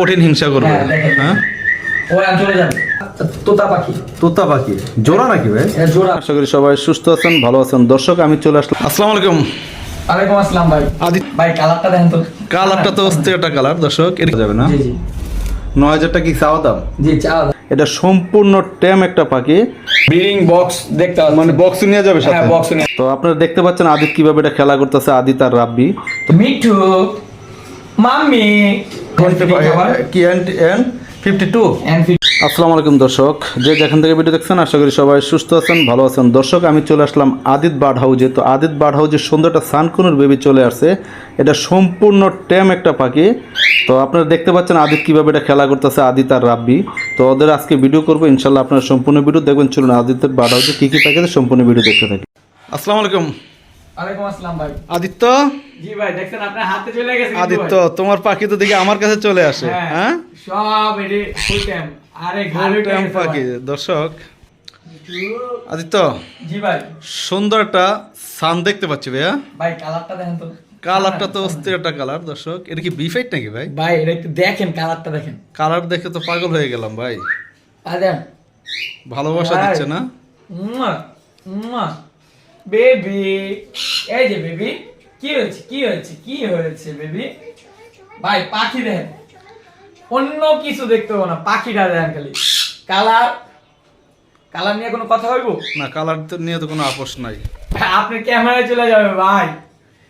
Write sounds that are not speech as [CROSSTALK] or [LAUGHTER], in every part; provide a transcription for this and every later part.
কঠিন হিংসা করবে। হ্যাঁ, দেখেন। ও এখন চলে যাবে। তোতা পাখি। তোতা পাখি। জোড়া নাকি ভাই? এটা জোড়া। আশা করি সবাই সুস্থ আছেন ভালো আছেন। দর্শক আমি চলে আসলাম। আসসালামু আলাইকুম। ওয়ালাইকুম আসসালাম ভাই। আদি ভাই কালারটা দেখেন তো। কালারটা তো অস্থির একটা কালার দর্শক। এটা যাবে না? জি জি। নয় হাজার কি চাওয়া দাম? জি চা এটা সম্পূর্ণ টেম একটা পাখি। ব্রিডিং বক্স দেখতে মানে বক্স নিয়ে যাবে সাথে? হ্যাঁ বক্স নিয়ে তো আপনারা দেখতে পাচ্ছেন আদিত কীভাবে এটা খেলা করতেছে আদিত আর রাব্বি। মিঠু মাম্মি। কি ফিফটি টু আসসালামু আলাইকুম দর্শক। যে যেখান থেকে ভিডিও দেখছেন আশা করি সবাই সুস্থ আছেন ভালো আছেন। দর্শক আমি চলে আসলাম আদিত বার্ড হাউজে তো আদিত বার্ড হাউজের সুন্দর একটা সানকুনুর বেবি চলে আসছে। এটা সম্পূর্ণ টেম একটা পাখি। তো আপনারা দেখতে পাচ্ছেন আদিত কীভাবে এটা খেলা করতেছে আদিত আর রাব্বি। তো ওদের আজকে ভিডিও করব ইনশাল্লাহ আপনারা সম্পূর্ণ ভিডিও দেখবেন। চলুন আদিত্যের বার্ড হাউজে কী কী পাখি সম্পূর্ণ ভিডিও দেখতে থাকি। আসসালামু আলাইকুম। আদিত্য? জি ভাই দেখছেন আপনার হাতে চলে গেছে আদিত্য তোমার পাখি তো দেখি আমার কাছে চলে আসে হ্যাঁ হ্যাঁ? সব এটি ফুল টাইম আরে ঘরে টেম পাখি দর্শক। আদিত্য জি ভাই। সুন্দর একটা সান দেখতে পাচ্ছি ভাইয়া। ভাই কালারটা দেখেন তো। কালারটা তো অস্থির একটা কালার দর্শক। এটা কি বিফাইট নাকি ভাই? ভাই এটা একটু দেখেন কালারটা দেখেন। কালার দেখে তো পাগল হয়ে গেলাম ভাই। ভালোবাসা দিচ্ছে না? বেবি এই যে বেবি কি হয়েছে কি হয়েছে কি হয়েছে বেবি ভাই পাখি দেখেন। অন্য কিছু দেখতে হবে না পাখিটা দেখেন খালি। কালার কালার নিয়ে কোনো কথা হইব? না কালার তো নিয়ে তো কোনো আপোষ নাই। আপনি ক্যামেরায় চলে যাবে ভাই।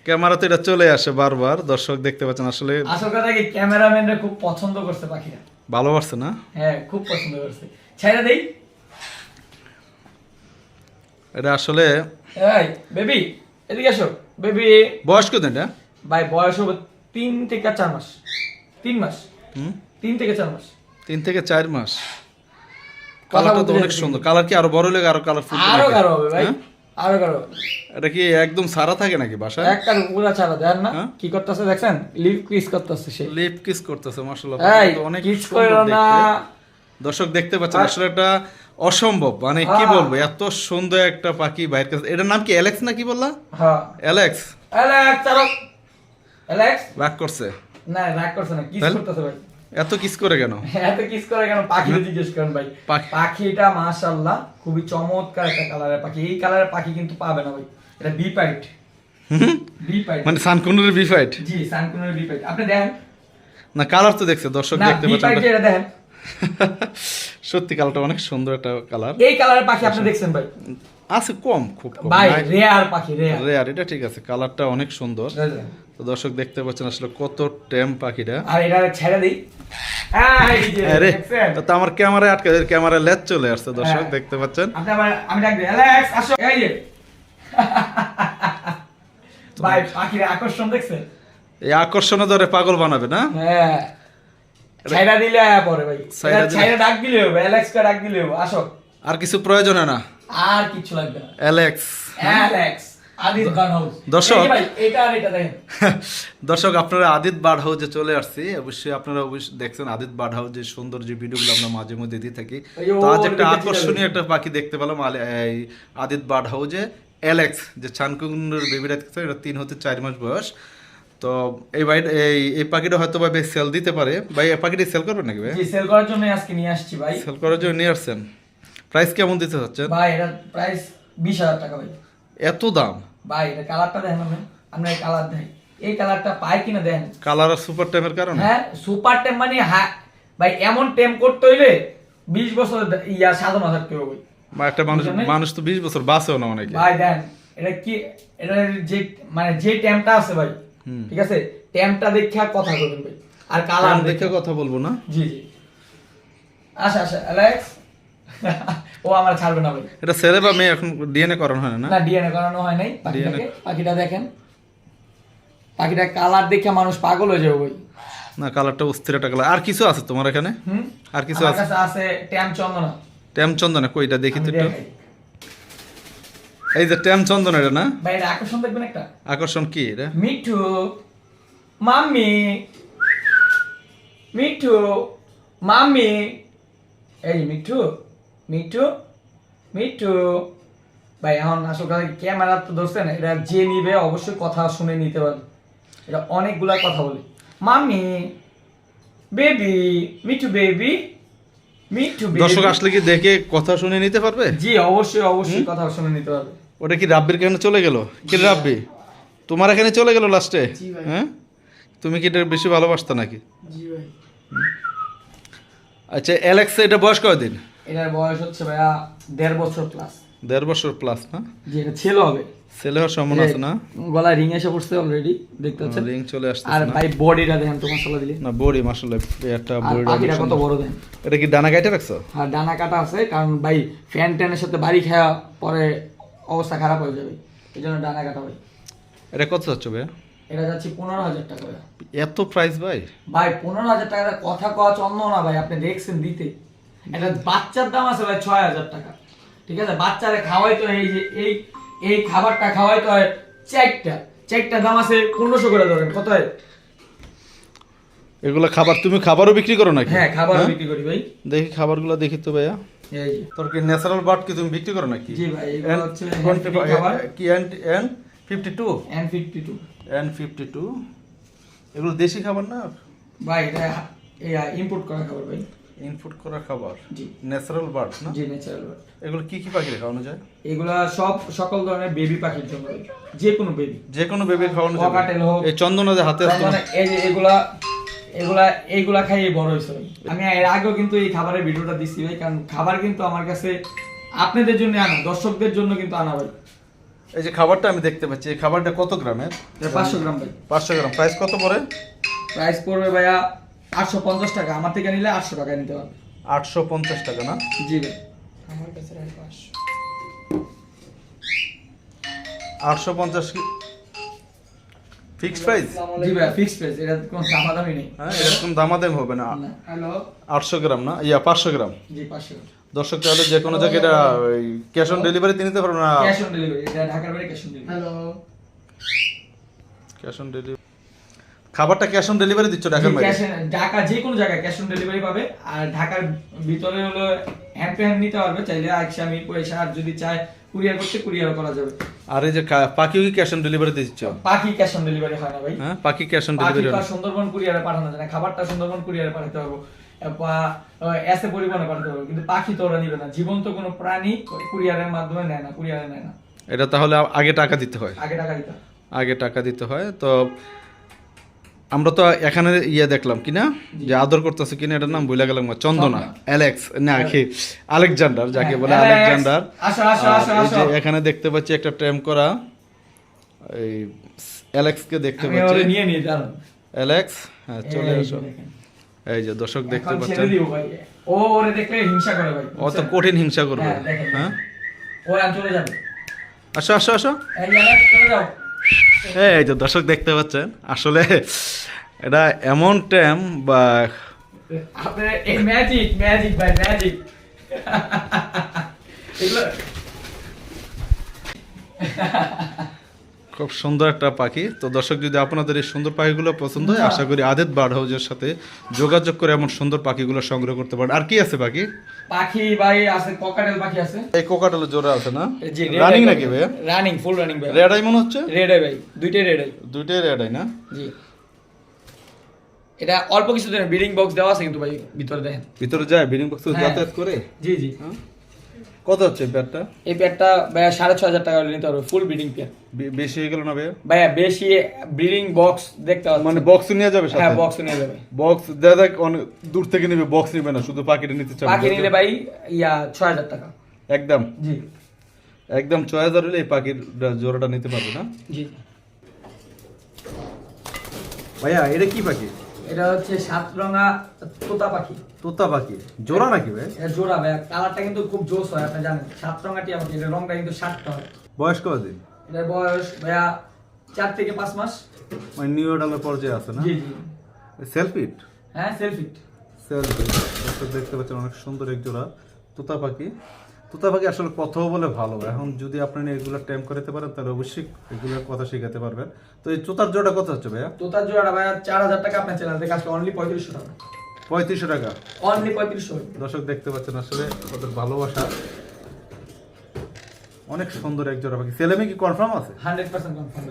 ক্যামেরাতে এটা চলে আসে বারবার দর্শক দেখতে পাচ্ছেন আসলে আসল কথা কি ক্যামেরাম্যানরা খুব পছন্দ করছে পাখিটা। ভালোবাসছে না? হ্যাঁ খুব পছন্দ করছে। ছেড়ে দেই। এটা আসলে এই বেবি এদিকে আসো বেবি বয়স কত এটা? ভাই বয়স হবে তিন থেকে চার মাস। তিন মাস। হুম? তিন থেকে চার মাস। তিন থেকে চার মাস। কালারটা তো অনেক সুন্দর। কালার কি আরও বড় লেগে আরও কালারফুল আরও কারও হবে ভাই। আরও কারও এটা কি একদম সারা থাকে নাকি বাসায়? একটা পুরা ছাড়া দেন না। হ্যাঁ? কি করতেছে দেখছেন? লিপ কিস করতেছে সে। লিপ কিস করতেছে মাশাআল্লাহ। অনেক কিস সুন্দর না। দর্শক দেখতে পাচ্ছেন আসলে এটা অসম্ভব মানে কি হ্যাঁ। বলব এত সুন্দর একটা পাখি বাইরের কাছে এটার নাম কি অ্যালেক্স না কি বললা? হ্যাঁ। অ্যালেক্স। Alex Alex? রাগ করছে। না রাগ করছে না কিস করতেছে ভাই। এত কিস করে কেন? [LAUGHS] এত কিস করে কেন? পাখিটা জিজ্ঞেস করেন ভাই। পাখিটা মাশাআল্লাহ খুবই চমৎকার একটা কালারের পাখি। এই কালারের পাখি কিন্তু পাবে না ভাই। এটা বি পাইট বি পাইট মানে সানকুনুরের বিফাইট জি সানকুনের বি পাইট আপনি দেখেন না কালার তো দেখছে দর্শক না দেখতে বি পাচ্ছেন পাইট এটা দেখেন সত্যি কালারটা অনেক সুন্দর একটা কালার। এই কালারের পাখি আপনি দেখছেন ভাই? আছে কম খুব কম। ভাই রেয়ার পাখি রেয়ার রেয়ার এটা ঠিক আছে কালারটা অনেক সুন্দর। তো দর্শক দেখতে পাচ্ছেন আসলে কত টেম পাখিটা। আর এটা ছেড়ে দিই। এই যে, আরে তো আমার ক্যামেরায় আটকে লেজ চলে আসছে দর্শক হ্যাঁ। দেখতে পাচ্ছেন। আপনি আবার আমি ডাক দিই অ্যালেক্স আসো। এই যে। [LAUGHS] ভাই পাখির আকর্ষণ দেখছেন? এই আকর্ষণে ধরে পাগল বানাবে না? হ্যাঁ। ছাইরা দিলে আয়া পরে ভাই। ছাইরা ডাক দিলে হবে অ্যালেক্স কে ডাক দিলে হবে আসো। আর কিছু প্রয়োজন না। আর কিছু লাগবে না। অ্যালেক্স অ্যালেক্স [LAUGHS] দর্শক। আপনারা আদিত বার্ড হাউজে চলে আসছি অবশ্যই আপনারা অবশ্যই দেখছেন আদিত বার্ড হাউসের সুন্দর যে ভিডিওগুলো আমরা মাঝে মধ্যে দিয়ে থাকি। তো আজ একটা আকর্ষণীয় একটা পাখি দেখতে পেলাম আদিত বার্ড হাউসে অ্যালেক্স যে চানকুন্ডের বেবিটা এটা তিন হতে চার মাস বয়স। তো এই ভাই এই এই পাখিটা হয়তো ভাই সেল দিতে পারে। ভাই এই পাখিটি সেল করবেন নাকি ভাই? জি সেল করার জন্য আজকে নিয়ে আসছি ভাই। সেল করার জন্য নিয়ে আসছেন। প্রাইস কেমন দিতে চাচ্ছেন? ভাই এটা প্রাইস বিশ হাজার টাকা ভাই। এত দাম? ভাই এটা কালারটা দেখেন আপনি। আমরা এই কালার দেখেন এই কালারটা পাই কিনা দেখেন। কালার আর সুপার টাইমের কারণে? হ্যাঁ সুপার টেম মানে ভাই এমন টেম করতে হইলে বিশ বছর ইয়া সাধনা থাকতে হবে বা একটা মানুষ মানুষ তো বিশ বছর বাঁচেও না অনেকে। ভাই দেন এটা কি এটা যে মানে যে টেমটা আছে ভাই। ঠিক আছে? টেমটা দেখে কথা বলবেন ভাই। আর কালার দেখে। কথা বলব না? জি জি। আচ্ছা আচ্ছা অ্যালেক্স ও আমার ছাড়বে না ভাই। এটা ছেলে বা মেয়ে এখন ডিএনএ করানো হয় না না? ডিএনএ করানো হয় নাই। পাখিটাকে পাখিটা দেখেন। পাখিটা কালার দেখে মানুষ পাগল হয়ে যাবে ভাই। না কালারটা অস্থির একটা কালার আর কিছু আছে তোমার এখানে? হুম? আর কিছু আছে? আছে ট্যাম চন্দনা ট্যাম চন্দনা কইটা দেখি তো একটু। এই যে ট্যাম চন্দন এটা না? ভাই এটা আকর্ষণ দেখবেন একটা। আকর্ষণ কি এটা? Mithu mummy Mithu mummy. এই মিঠু মিঠু মিঠু। ভাই এখন আসল কথা ক্যামেরা তো না এটা যে নিবে অবশ্যই কথা শুনে নিতে পারে এটা অনেকগুলা কথা বলে। Mummy baby Mithu baby Mithu দর্শক আসলে কি দেখে কথা শুনে নিতে পারবে? জি অবশ্যই অবশ্যই কথা শুনে নিতে হবে ওটা কি রাব্বির কেন চলে গেল? কি রাব্বি? তোমার এখানে চলে গেল লাস্টে হ্যাঁ? তুমি কি এটা বেশি ভালোবাসতা নাকি? আচ্ছা অ্যালেক্স এটা বয়স কয়দিন? এটার বয়স হচ্ছে ভাইয়া দেড় বছর প্লাস দেড় বছর প্লাস না? জি এটা ছেলে হবে। ছেলে হওয়ার সম্ভাবনা আছে না? গলায় রিং এসে পড়ছে অলরেডি দেখতে পাচ্ছেন? রিং চলে আসছে আর ভাই বডিটা দেখেন তোমার সালা দিলে। না বড়ি মাসাল্লাহ একটা আর বড়ি পাখিটা কত বড় দেখেন। এটা কি ডানা কাইটে রাখছো? আর ডানা কাটা আছে কারণ ভাই ফ্যান ট্যানের সাথে বাড়ি খাওয়া পরে অবস্থা খারাপ হয়ে যাবে। এই জন্য ডানা কাটা ভাই এটা কত যাচ্ছে ভাইয়া? এটা যাচ্ছে পনেরো হাজার টাকা ভাই এত প্রাইস ভাই? ভাই পনেরো হাজার টাকা কথা কওয়া চন্দ না ভাই আপনি দেখছেন দিতে। এটা বাচ্চার দাম আছে ভাই ছয় হাজার টাকা। ঠিক আছে? বাচ্চারে খাওয়াই তো এই যে এই এই খাবারটা খাওয়াই তো হয় চারটা। চারটা দাম আছে পনেরোশো করে ধরেন কত হয়? এগুলো খাবার তুমি খাবারও বিক্রি করো নাকি? হ্যাঁ খাবার বিক্রি করি ভাই। দেখি খাবারগুলো দেখি তো ভাইয়া। এই যে। তোর কি ন্যাচারাল বার্ড কি তুমি বিক্রি করো নাকি? জি ভাই এগুলো হচ্ছে কি এন এন এন এন দেশি খাবার না? ভাই এটা ইম্পোর্ট করা খাবার ভাই। ইনপুট করা খাবার? জি। ন্যাচারাল বার্ড না? জি ন্যাচারাল এগুলো কি কি পাখি খাওয়ানো যায়? এগুলা সব সকল ধরনের বেবি পাখির জন্য। যে কোনো বেবি যে কোনো বেবি খাওয়ানো। যাবে। এই চন্দনা যে হাতে এই যে এগুলা এগুলা এইগুলা খাইয়ে বড় হয়েছে আমি এর আগেও কিন্তু এই খাবারের ভিডিওটা দিচ্ছি ভাই কারণ খাবার কিন্তু আমার কাছে আপনাদের জন্য আনা দর্শকদের জন্য কিন্তু আনা ভাই। এই যে খাবারটা আমি দেখতে পাচ্ছি এই খাবারটা কত গ্রামের? পাঁচশো গ্রাম ভাই। পাঁচশো গ্রাম। প্রাইস কত পড়ে? প্রাইস পড়বে ভাইয়া আটশো পঞ্চাশ টাকা। আমার থেকে নিলে আটশো টাকা নিতে পারবে। আটশো পঞ্চাশ টাকা না? জি ভাই। আমার কাছে আটশো পঞ্চাশ ফিক্সড প্রাইস জি ভাই ফিক্সড প্রাইস এটা কোনো দামাদামি নেই। হ্যাঁ এরকম দামাদাম হবে না। হ্যালো? আটশো গ্রাম না? ইয়া পাঁচশো গ্রাম? জি পাঁচশো দর্শক তাহলে যে কোনো জায়গায় এটা ক্যাশ অন ডেলিভারিতে নিতে পারবে না? ক্যাশ অন ডেলিভারি এটা ঢাকার বাইরে cash on delivery hello? Cash on delivery খাবারটা ক্যাশ অন ডেলিভারি দিচ্ছ ঢাকার বাইরে? ঢাকা যে কোনো জায়গায় ক্যাশ অন ডেলিভারি পাবে। আর ঢাকার ভিতরে হলো হ্যান্ড টু হ্যান্ড নিতে পারবে। চাইলে আইসা আমি পয়সা আর যদি চায় কুরিয়ার করতে কুরিয়ার করা যাবে। আর এই যে পাখিও কি ক্যাশ অন ডেলিভারি দিচ্ছ? পাখি ক্যাশ অন ডেলিভারি হয় না ভাই। হ্যাঁ পাখি ক্যাশ অন ডেলিভারি আর সুন্দরবন কুরিয়ারে পাঠানো যায় না। খাবারটা সুন্দরবন কুরিয়ারে পাঠাতে পারব। বা এসে পরিবহনে পাঠাতে পারব। কিন্তু পাখি তো ওরা নিবে না। জীবন্ত কোনো প্রাণী কুরিয়ারের মাধ্যমে নেয় না কুরিয়ারে নেয় না। এটা তাহলে আগে টাকা দিতে হয়। আগে টাকা দিতে হয়। আগে টাকা দিতে হয়। তো আমরা তো এখানে ইয়ে দেখলাম কি না? যে আদর করতেছে কিনা এটার নাম ভুলে গেলাম চন্দনা। অ্যালেক্স না কি? আলেকজান্ডার যাকে বলে হ্যাঁ, আলেকজান্ডার। এখানে দেখতে পাচ্ছি একটা ট্রেম করা। এই অ্যালেক্সকে দেখতে পাচ্ছি। অ্যালেক্স হ্যাঁ চলে আসো। এই যে দর্শক দেখতে পাচ্ছেন। ও ওরে দেখলে হিংসা করে ভাই ও তো কঠিন হিংসা করবে। হ্যাঁ, হ্যাঁ? ও চলে যাবে। আসো আসো আসো। চলে যাও। এই যে দর্শক দেখতে পাচ্ছেন আসলে এটা এমন ট্যাম বা ম্যাজিক ম্যাজিক ম্যাজিক খুব সুন্দর একটা পাখি। তো দর্শক যদি আপনাদের এই সুন্দর পাখিগুলো পছন্দ হয় আশা করি আদিত বার্ড হাউজের সাথে যোগাযোগ করে এমন সুন্দর পাখিগুলো সংগ্রহ করতে পারেন। আর কি আছে পাখি? পাখি ভাই আছে ককাটেল পাখি আছে। এই কোকাটেল জোড়া আছে না? রানিং নাকি ভাই রানিং ফুল রানিং ভাই। রেড আই মনে হচ্ছে? রেড আই ভাই দুইটাই রেড আই দুইটাই রেড আই না? জি। এটা অল্প কিছু দিনের ব্রিডিং বক্স দেওয়া আছে কিন্তু ভাই ভিতরে দেখেন। ভিতরে যায় বিডিং বক্স হ্যাঁ। যাতায়াত করে? জি জি। হ্যাঁ? কত হচ্ছে প্যাডটা এই পেয়ারটা ভাইয়া সাড়ে ছ হাজার টাকা হলে নিতে পারবে ফুল ব্রিডিং পেয়ার বেশি হয়ে গেল না ভাইয়া? ভাইয়া বেশি ব্রিডিং বক্স দেখতে পাচ্ছেন। মানে বক্স নিয়ে যাবে হ্যাঁ বক্স নিয়ে যাবে। বক্স দেখ দেখ অনেক দূর থেকে নিবে বক্স নিবে না শুধু পাখিটা নিতে চাবে। পাখি নিলে ভাই ইয়া ছয় হাজার টাকা। একদম? জি। একদম ছয় হাজার হলে এই পাখির জোড়াটা নিতে পারবে না? জি। ভাইয়া এটা কি পাখি? এটা হচ্ছে সাত রঙা তোতা পাখি। তোতা পাখি। জোড়া নাকি ভাই? জোড়া ভাইয়া কালারটা কিন্তু খুব জোস হয় আপনি জানেন। সাত রঙাটি আমাকে এটা রংটা কিন্তু সাতটা হয়। বয়স কদিন এটার বয়স ভাইয়া চার থেকে পাঁচ মাস। মানে নিউ এডালের পর্যায়ে আছে না? জি জি। সেলফিট? হ্যাঁ সেলফিট। সেলফিট। দেখতে পাচ্ছেন অনেক সুন্দর এক জোড়া তোতা পাখি। তোতা পাখি আসলে কথাও বলে ভালো। এখন যদি আপনি এগুলো টাইম করাতে পারেন তাহলে অবশ্যই এগুলোর কথা শেখাতে পারবেন। তো এই তোতার জোড়া কত হচ্ছে ভাইয়া? তোতার জোড়াটা ভাইয়া চার হাজার টাকা আপনার চ্যানেল থেকে আসলে অনলি পঁয়ত্রিশশো টাকা। পঁয়ত্রিশশো টাকা? অনলি পঁয়ত্রিশশো দর্শক দেখতে পাচ্ছেন আসলে ওদের ভালোবাসা। অনেক সুন্দর এক জোড়া পাখি। ছেলে কি কনফার্ম আছে? হান্ড্রেড পার্সেন্ট কনফার্ম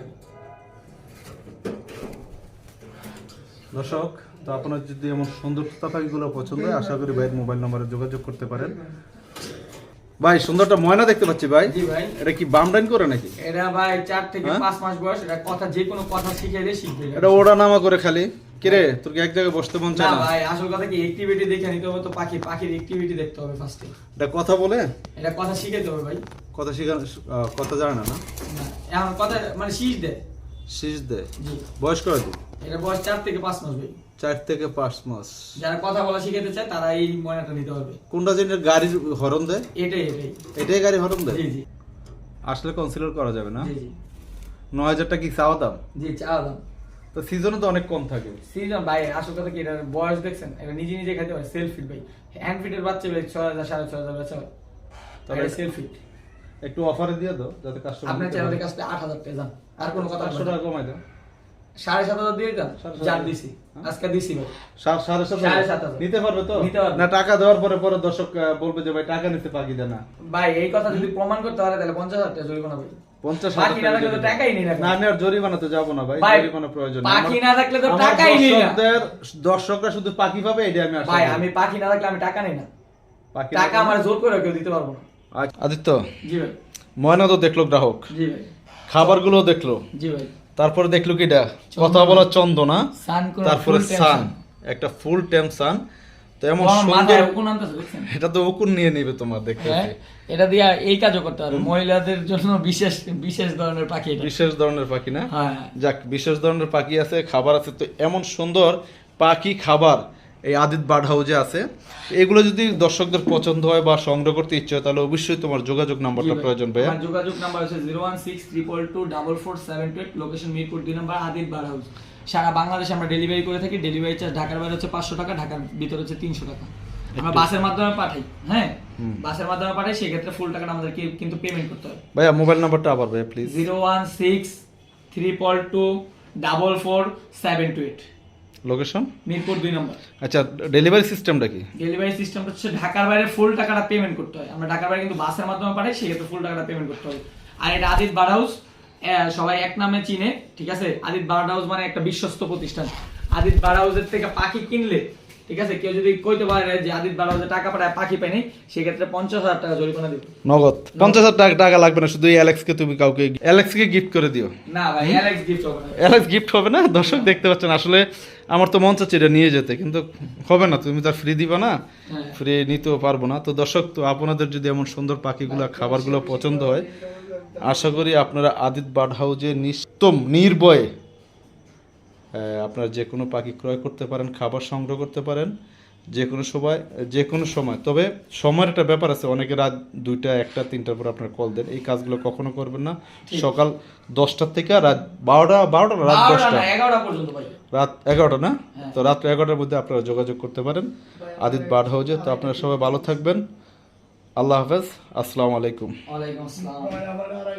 দর্শক তো আপনার যদি এমন সুন্দর তোতা পাখিগুলো পছন্দ হয় আশা করি ভাইয়ের মোবাইল নম্বরে যোগাযোগ করতে পারেন। ভাই সুন্দরটা ময়না দেখতে পাচ্ছি ভাই। জি ভাই। এটা কি বাম ডাইন করে নাকি? এটা ভাই চার থেকে হ্যাঁ? পাঁচ মাস বয়স এটা কথা যে কোনো কথা শিখে দিয়ে শিখবে এটা ওড়া নামা করে খালি। কিরে তোর কি এক জায়গায় বসতে মন চায় না ভাই আসল কথা কি অ্যাক্টিভিটি দেখে নিতে হবে তো পাখি পাখির অ্যাক্টিভিটি দেখতে হবে ফার্স্টে এটা কথা বলে? এটা কথা শিখাইতে হবে ভাই। কথা শিখা কথা জানে না না? এখন কথা মানে শীষ দেয় শীষ দেয় বয়স দিন এটা বয়স চার থেকে পাঁচ মাস ভাই। চার থেকে পাঁচ মাস। যারা কথা বলা শিখাতে চায় তারা এই ময়নাটা নিতে হবে কোনটা জিনিসের গাড়ির হরন দেয়? এটাই এটাই। এটাই গাড়ি হরন দেয়? জি জি। আসলে কনসিডার করা যাবে না? জি জি। নয় হাজার টাকা কি চাওয়া দাম? জি চাওয়া দাম। তো সিজনে তো অনেক কম থাকে। সিজন ভাই আসল কথা কি এটার বয়স দেখছেন? এটা নিজে নিজে খাইতে পারে সেলফ ফিট ভাই হ্যান্ড ফিটের বাচ্চা ভাই ছয় হাজার সাড়ে ছয় হাজার হয়। তবে- সেলফ ফিট একটু অফারে দিয়ে দাও যাতে কাস্টমার আপনার চ্যানেলের কাছে আট হাজার টাকা যান আর কোনো কথা পাঁচশো বলবেন না। টাকা কমাই দাও। সাড়ে সাত হাজার দিয়ে দাম যার দিছি। হ্যাঁ? আজকে দিছি সাড়ে সাড়ে সাত সাড়ে সাত হাজার। নিতে পারবে তো? নিতে পারবে। না টাকা দেওয়ার পরে পরে দর্শক বলবে যে ভাই টাকা নিতে পাকি না। ভাই এই কথা যদি প্রমাণ করতে পারে তাহলে পঞ্চাশ হাজার টাকা জরিমানা ভাই পঞ্চাশ হাজার থাকলে তো টাকা টাকাই নেই না। না আমি আর জরিমানাতে যাব না ভাই ভাই, জরিমানা প্রয়োজন নেই। পাখি না থাকলে তো টাকাই নেই না। দর্শকরা শুধু পাখি পাবে এটা আমি ভাই আমি পাখি না থাকলে আমি টাকা নেই না। টাকা আমার জোর করে কেউ দিতে পারব না। আচ্ছা, আদিত্য জি ভাই। ময়না তো দেখল গ্রাহক। জি ভাই। খাবারগুলো দেখল। জি ভাই। তারপরে দেখল কি এটা? কথা বলা চন্দনা সান তারপরে সান একটা ফুল টেম সান তো এমন সুন্দর এটা তো উকুন নিয়ে নেবে তোমার দেখতে। হ্যাঁ? এটা দিয়া এই কাজও করতে পারো মহিলাদের জন্য বিশেষ বিশেষ ধরনের পাখি বিশেষ ধরনের পাখি না? হ্যাঁ। যাক বিশেষ ধরনের পাখি আছে খাবার আছে। তো এমন সুন্দর পাখি খাবার এই আদিত বার্ড হাউজে আছে। এগুলো যদি দর্শকদের পছন্দ হয় বা সংগ্রহ করতে ইচ্ছে হয় তাহলে অবশ্যই তোমার যোগাযোগ নাম্বারটা প্রয়োজন ভাইয়া। আমার যোগাযোগ নাম্বার হচ্ছে zero one six triple two double four seven two eight location Mirpur দুই নাম্বার আদিত বার হাউস সারা বাংলাদেশে আমরা ডেলিভারি করে থাকি। ডেলিভারি চার্জ ঢাকার বাইরে হচ্ছে পাঁচশো টাকা ঢাকার ভিতরে হচ্ছে তিনশো টাকা। আমরা বাসের মাধ্যমে পাঠাই হ্যাঁ? বাসের মাধ্যমে পাঠাই সেক্ষেত্রে ফুল টাকাটা আমাদেরকে কিন্তু পেমেন্ট করতে হবে। ভাইয়া মোবাইল নাম্বারটা আবার ভাইয়া please zero one six triple two double four seven two eight. Location Mirpur দুই নম্বর। আচ্ছা ডেলিভারি সিস্টেমটা কি? ডেলিভারি সিস্টেমটা হচ্ছে ঢাকার বাইরে ফুল টাকাটা পেমেন্ট করতে হয়। আমরা ঢাকার বাইরে কিন্তু বাসের মাধ্যমে পাঠাই সেক্ষেত্রে ফুল টাকাটা পেমেন্ট করতে হয়। আর এটা আদিত বার হাউস সবাই এক নামে চিনে ঠিক আছে? আদিত বার হাউস মানে একটা বিশ্বস্ত প্রতিষ্ঠান। আদিত বার হাউসের থেকে পাখি কিনলে ঠিক আছে? কেউ যদি কইতে পারে যে আদিত বার হাউসে টাকা পাঠায় পাখি পায়নি সেক্ষেত্রে পঞ্চাশ হাজার টাকা জরিমানা দিবে। নগদ। পঞ্চাশ হাজার টাকা টাকা লাগবে না শুধু অ্যালেক্সকে তুমি কাউকে অ্যালেক্সকে গিফট করে দিও। না ভাই অ্যালেক্স গিফট হবে না। অ্যালেক্স গিফট হবে না? দর্শক দেখতে পাচ্ছেন আসলে আমার তো মন চাচ্ছে এটা নিয়ে যেতে কিন্তু হবে না তুমি তো ফ্রি দিবা না। হ্যাঁ। ফ্রি নিতেও পারব না। তো দর্শক তো আপনাদের যদি এমন সুন্দর পাখিগুলো খাবারগুলো পছন্দ হয় আশা করি আপনারা আদিত বার্ড হাউজে নিস্তম নির্ভয়ে আপনারা যে কোনো পাখি ক্রয় করতে পারেন খাবার সংগ্রহ করতে পারেন যে কোনো সময় যে কোনো সময়। তবে সময়ের একটা ব্যাপার আছে অনেকে রাত দুইটা একটা তিনটার পর আপনার কল দেন। এই কাজগুলো কখনো করবেন না। সকাল দশটার থেকে রাত বারোটা বারোটা রাত দশটা? রাত এগারোটা না? হ্যাঁ। তো রাত এগারোটার মধ্যে আপনারা যোগাযোগ করতে পারেন। আদিত বার্ড হাউজে তো আপনারা সবাই ভালো থাকবেন। আল্লাহ হাফেজ। আসসালামু আলাইকুম।